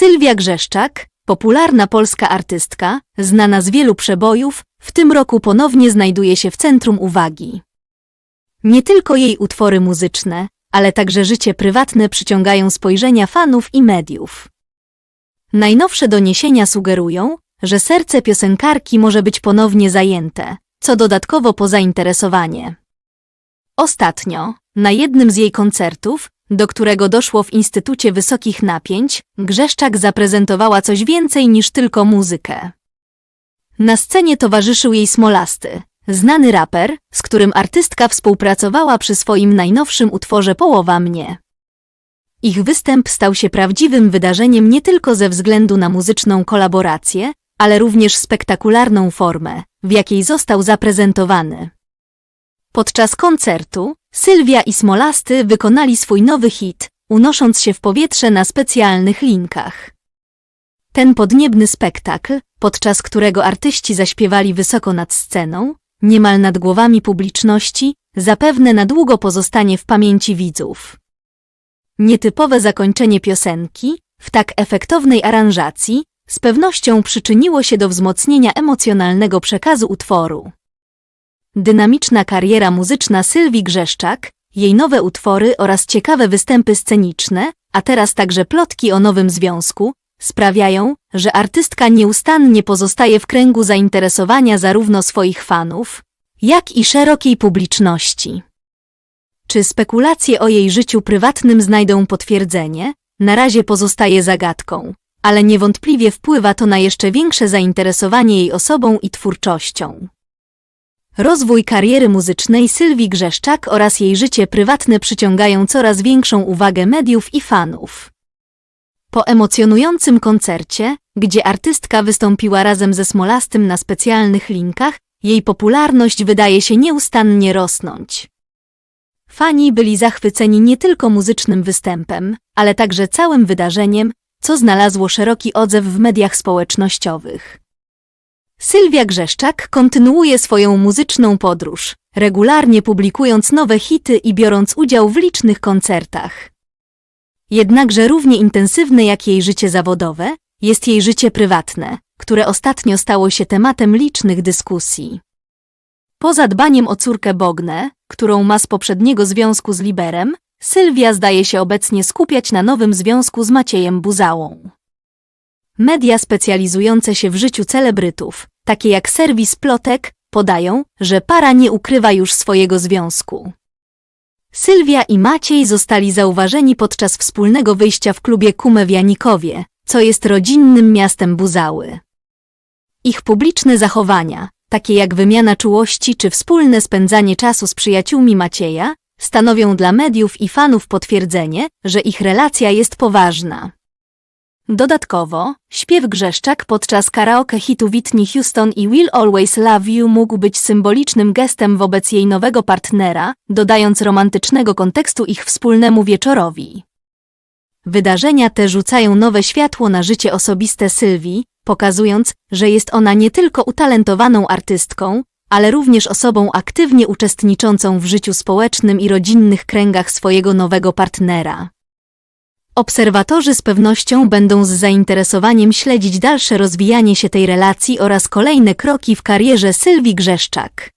Sylwia Grzeszczak, popularna polska artystka, znana z wielu przebojów, w tym roku ponownie znajduje się w centrum uwagi. Nie tylko jej utwory muzyczne, ale także życie prywatne przyciągają spojrzenia fanów i mediów. Najnowsze doniesienia sugerują, że serce piosenkarki może być ponownie zajęte, co dodatkowo po zainteresowanie. Ostatnio, na jednym z jej koncertów, do którego doszło w Instytucie Wysokich Napięć, Grzeszczak zaprezentowała coś więcej niż tylko muzykę. Na scenie towarzyszył jej Smolasty, znany raper, z którym artystka współpracowała przy swoim najnowszym utworze Połowa mnie. Ich występ stał się prawdziwym wydarzeniem nie tylko ze względu na muzyczną kolaborację, ale również spektakularną formę, w jakiej został zaprezentowany. Podczas koncertu Sylwia i Smolasty wykonali swój nowy hit, unosząc się w powietrze na specjalnych linkach. Ten podniebny spektakl, podczas którego artyści zaśpiewali wysoko nad sceną, niemal nad głowami publiczności, zapewne na długo pozostanie w pamięci widzów. Nietypowe zakończenie piosenki, w tak efektownej aranżacji, z pewnością przyczyniło się do wzmocnienia emocjonalnego przekazu utworu. Dynamiczna kariera muzyczna Sylwii Grzeszczak, jej nowe utwory oraz ciekawe występy sceniczne, a teraz także plotki o nowym związku, sprawiają, że artystka nieustannie pozostaje w kręgu zainteresowania zarówno swoich fanów, jak i szerokiej publiczności. Czy spekulacje o jej życiu prywatnym znajdą potwierdzenie? Na razie pozostaje zagadką, ale niewątpliwie wpływa to na jeszcze większe zainteresowanie jej osobą i twórczością. Rozwój kariery muzycznej Sylwii Grzeszczak oraz jej życie prywatne przyciągają coraz większą uwagę mediów i fanów. Po emocjonującym koncercie, gdzie artystka wystąpiła razem ze Smolastym na specjalnych linkach, jej popularność wydaje się nieustannie rosnąć. Fani byli zachwyceni nie tylko muzycznym występem, ale także całym wydarzeniem, co znalazło szeroki odzew w mediach społecznościowych. Sylwia Grzeszczak kontynuuje swoją muzyczną podróż, regularnie publikując nowe hity i biorąc udział w licznych koncertach. Jednakże równie intensywne jak jej życie zawodowe, jest jej życie prywatne, które ostatnio stało się tematem licznych dyskusji. Poza dbaniem o córkę Bognę, którą ma z poprzedniego związku z Liberem, Sylwia zdaje się obecnie skupiać na nowym związku z Maciejem Buzałą. Media specjalizujące się w życiu celebrytów, takie jak serwis Plotek, podają, że para nie ukrywa już swojego związku. Sylwia i Maciej zostali zauważeni podczas wspólnego wyjścia w klubie Kume w Janikowie, co jest rodzinnym miastem Buzały. Ich publiczne zachowania, takie jak wymiana czułości czy wspólne spędzanie czasu z przyjaciółmi Macieja, stanowią dla mediów i fanów potwierdzenie, że ich relacja jest poważna. Dodatkowo, śpiew Grzeszczak podczas karaoke hitu Whitney Houston i Will Always Love You mógł być symbolicznym gestem wobec jej nowego partnera, dodając romantycznego kontekstu ich wspólnemu wieczorowi. Wydarzenia te rzucają nowe światło na życie osobiste Sylwii, pokazując, że jest ona nie tylko utalentowaną artystką, ale również osobą aktywnie uczestniczącą w życiu społecznym i rodzinnych kręgach swojego nowego partnera. Obserwatorzy z pewnością będą z zainteresowaniem śledzić dalsze rozwijanie się tej relacji oraz kolejne kroki w karierze Sylwii Grzeszczak.